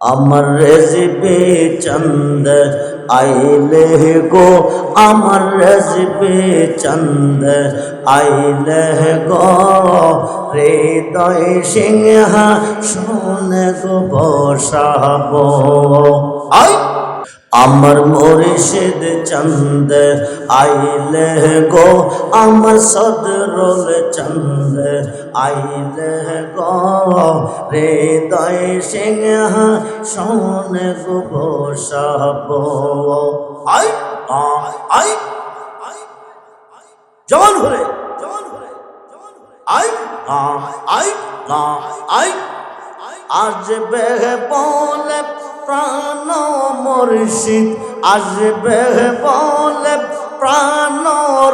আমার রেজিপি চন্দ আইলে গো আমার রেজিপি চন্দ আইলে গো হৃদয় সিংহ, শুনে গো বসাবো। আই! আমার মুর্শিদ চন্দ আইলে গো আমার সদরুল চন্দ আইলে গো। হৃদয় সিংহ শোন গো বসাব আই আই জবান হলে জবান হলে আই আই আ, আই আসবে বলে প্রাণ মর্ষিদ আসবে বলে প্রাণ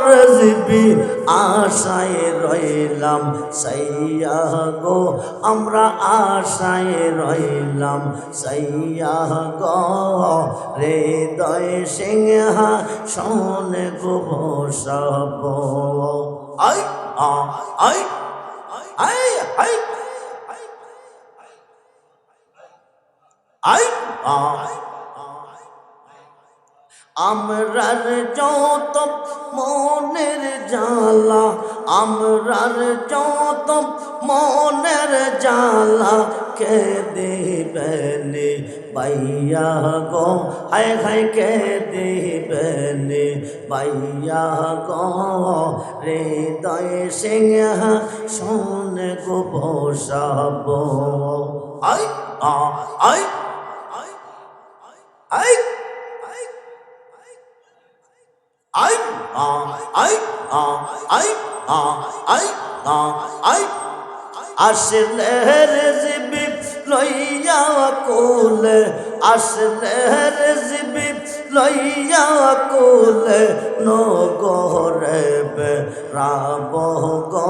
রজবি আশায় রইলাম সাইয়া গো, আমরা আশায় রইলাম সাইয়া গো। হৃদয় সিংহ, শোনে গো বসব। আই, আ আই আই আই। আমরার যত মনের জ্বালা, আমরার যত মনের জ্বালা, কে দিবেনি বাইয়া গো? হায় হায়, কে দিবেনি বাইয়া গো? হৃদয় সিংহ, শোন গো বসাব। আই আই আই আই আই আই আই আই আসলে রেজিবি লইয়া কোলে, আসলে রেজিবি লইয়া কোলে, নগরে রাব গো,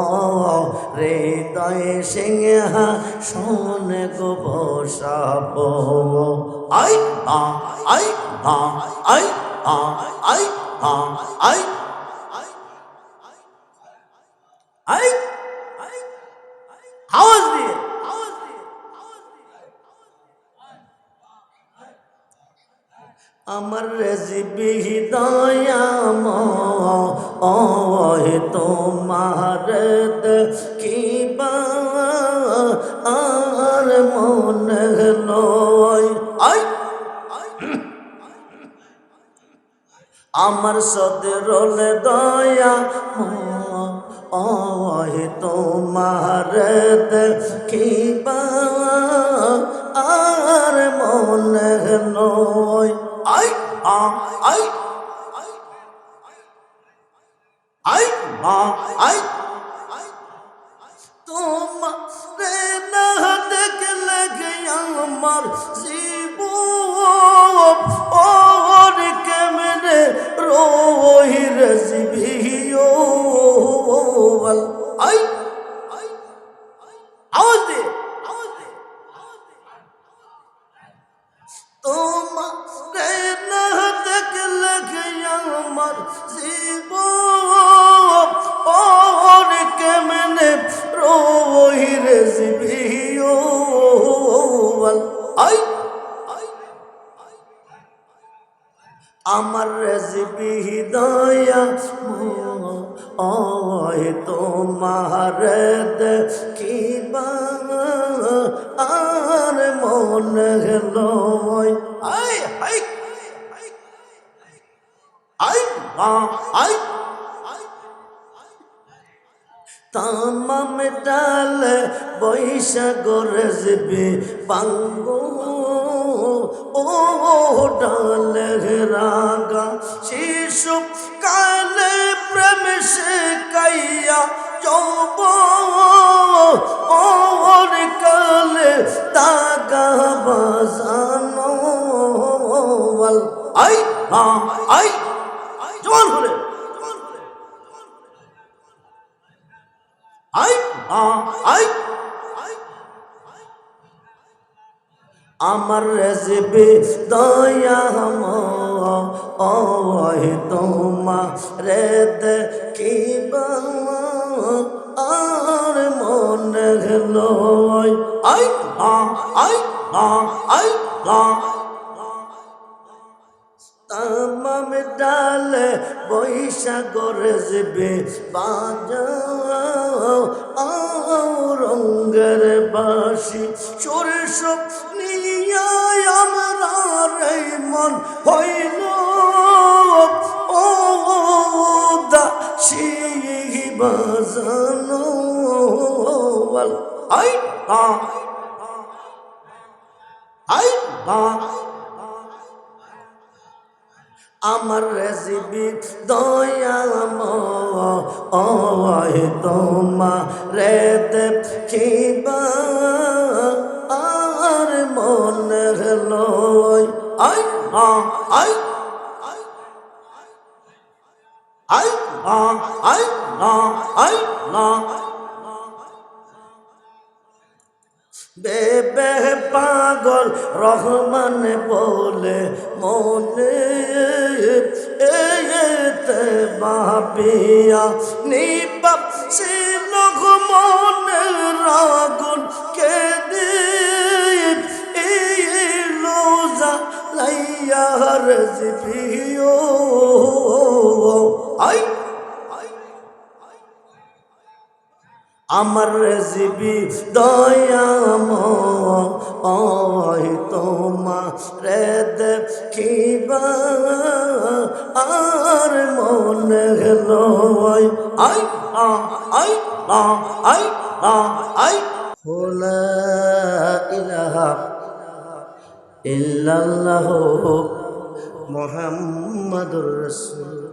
হৃদয় সিংহ, শোন গো বসাব আই আ আই আ আই আ আই আ আই আই আওয়াজ দিয়ে আমার রেজিবি দয়াম ওহে তোমার কিবা আর মন লয় আমার সদরল দয়া ওহে তোমার কিবা আর মন আই তোমারে না দেখলে আমার আওয়াজ দে আওয়াজ দে। তোমারে না দেখলে আমার জীব ওর কেমনে আমার রেসিপি দয়া ওহে তোমার কিবা আর মন তামাম ডাল বৈশাখ রেসিপি বাঙ্গো ও, ডাল আই মা আই। জোয়ান হলে। আই আ আই। আমার রেসিপি দয়া ওহে তোমা রে দেখিবা। আর মন গেল আই আ আই লা আই বৈশাগর যাবে বাজাও রঙ্গের বাসি সরষ নিয়া আমরা মন হইল বাজানো। আই আ আই আ আমার রেসিপি দয়াময় তোমা রে দেখিবা আর মনে লয়। আই আই আই আই না আই বেবে পাগল রহমান বলে মনে এতে বাপিয়া নিপাপ ছিল মনে রাগুন কে আমার রেসিপি দয়াময় তোমা রে দেখিবা। আর মনে লয় আই আই আই আই হোলা ইলাহা ইল্লাল্লাহ মুহাম্মাদুর রাসূল